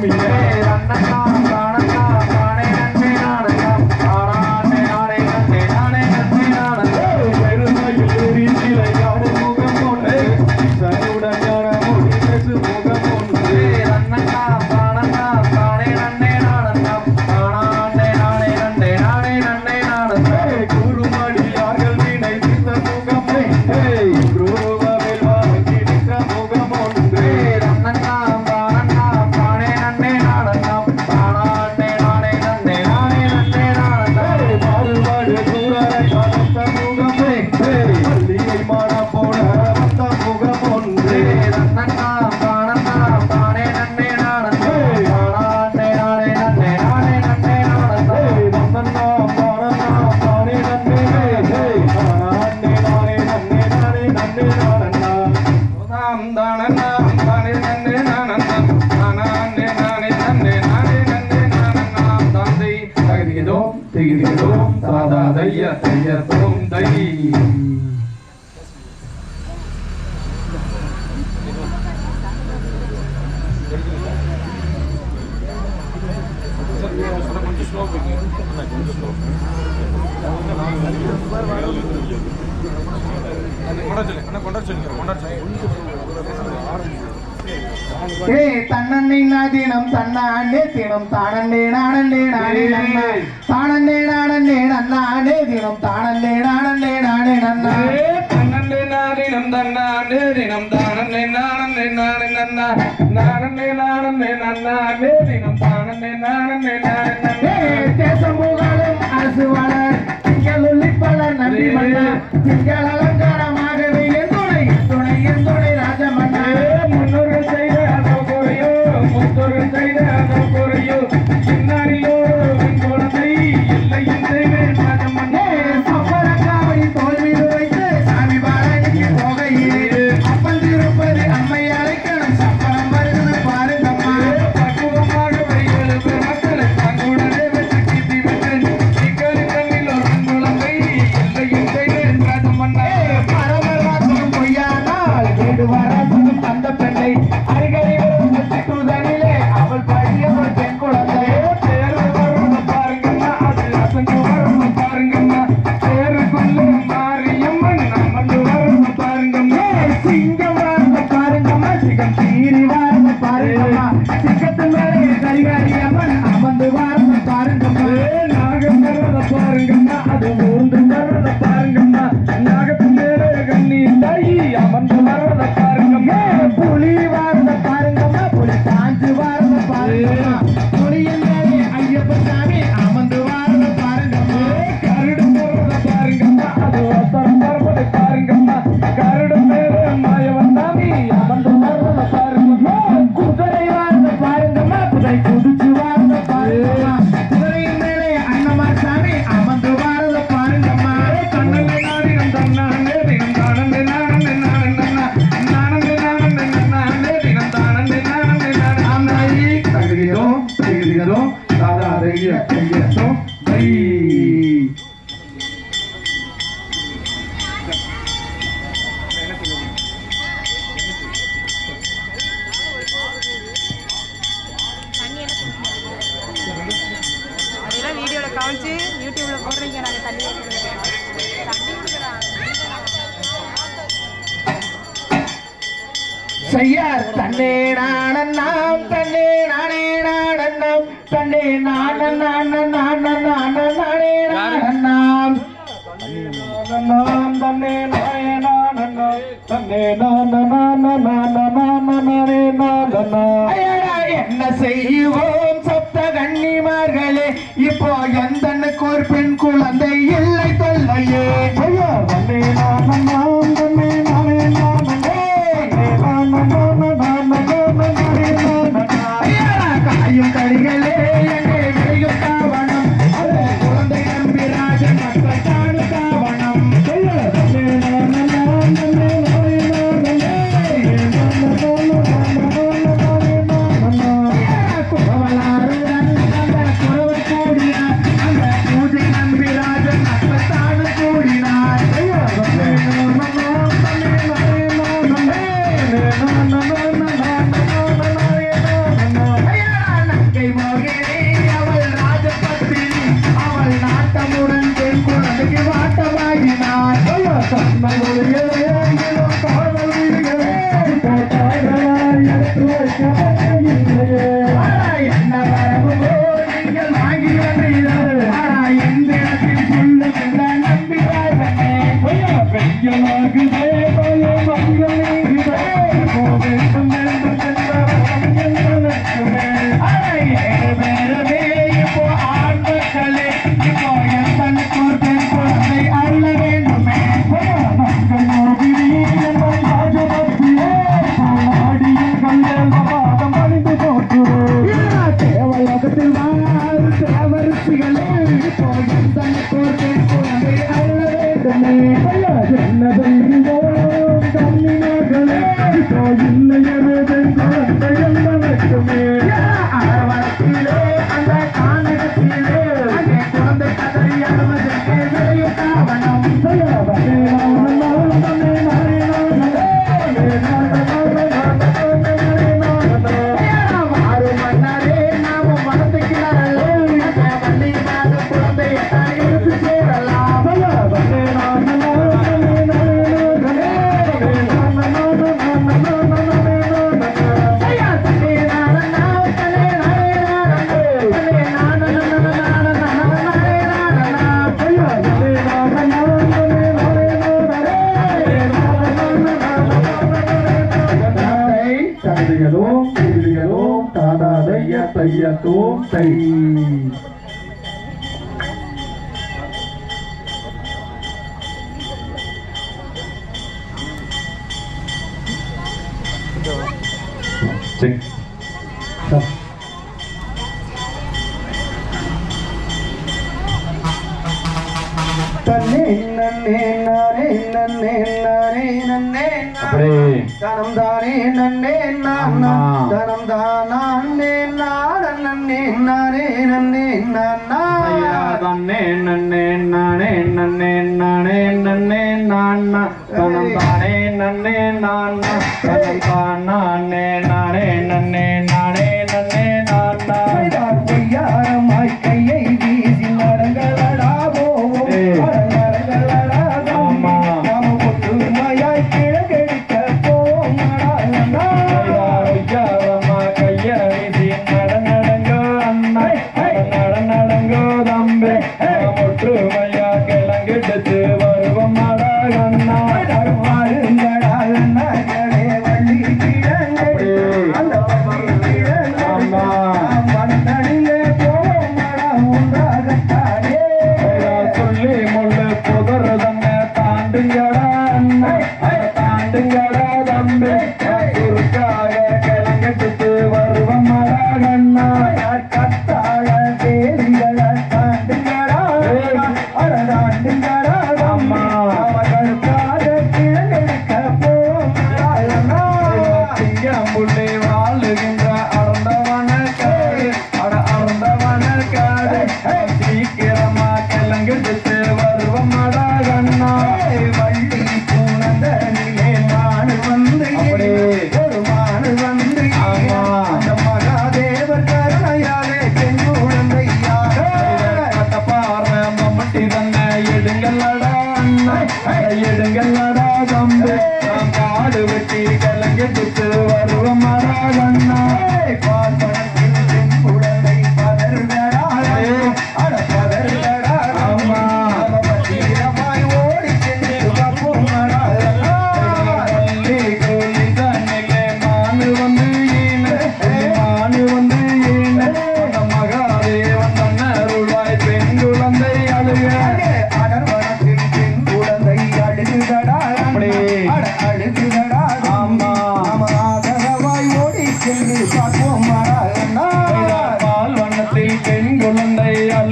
me down. கொஞ்சம் slow பண்ணி கொஞ்சம் ஸ்லோ ஏ தன்னண்ணை நாதீனம் தன்னானே தினம். தானண்ணே நானண்ணே நானே நன்னா. தானண்ணே நானண்ணே நன்னானே தினம். தானண்ணே நானண்ணே நானே நன்னா. நந்தன்னா நேரி நம் தானம் நாணம் நாணம் நன்னா நாணம் நாணம் நன்னா நேரி நம் தானம் நாணம் நாணம் தேசம் புகழும் அரசு வளர் திங்கள் உள்ளிப்பல செய்யார். தன்னே நானன்னாம் தன்னே நானே நானன்னாம் தன்னே நானன் நானன் நானன் நானன் நானே நானன்னாம் தன்னே நானே நானன்னாம் தன்னே நானன் நானன் நானன் நானன் நானே நானன்னாம் என்ன செய்வோம்? சப்த கண்ணிமார்களே இப்போ எந்தனுக்கு ஒரு பெண் குழந்தை Gracias. Sayyatu Sayyid Check. Stop. Tanne nanne நன்னே நானே நன்னே தனம் தானே நன்னே நானா தனம் தானே நான நன்னே நானே நன்னே நானா தன்னே நன்னே நானே நன்னே நானே நன்னே நானா தனம் தானே நன்னே நானா தனம் தானே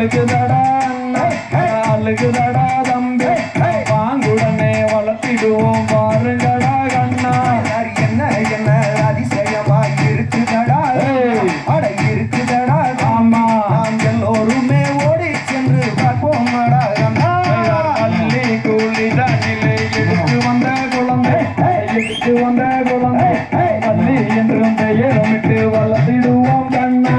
அழுகுதடா அழுகுதடா தம்பி. பாங்குடனே வளர்த்திடுவோம் பாருங்கடா கண்ணா. என்ன என்ன அதிசயமா இருக்குதடா. அட இருக்குதடா ஆமா. நாம் எல்லோருமே ஓடி சென்று பார்ப்போமடா கண்ணா. பள்ளி கூலிதனிலே எடுத்து வந்த குழந்தை. எடுத்து வந்த குழந்தை. பள்ளி என்றும் பெயரமிட்டு வளர்த்திடுவோம் கண்ணா.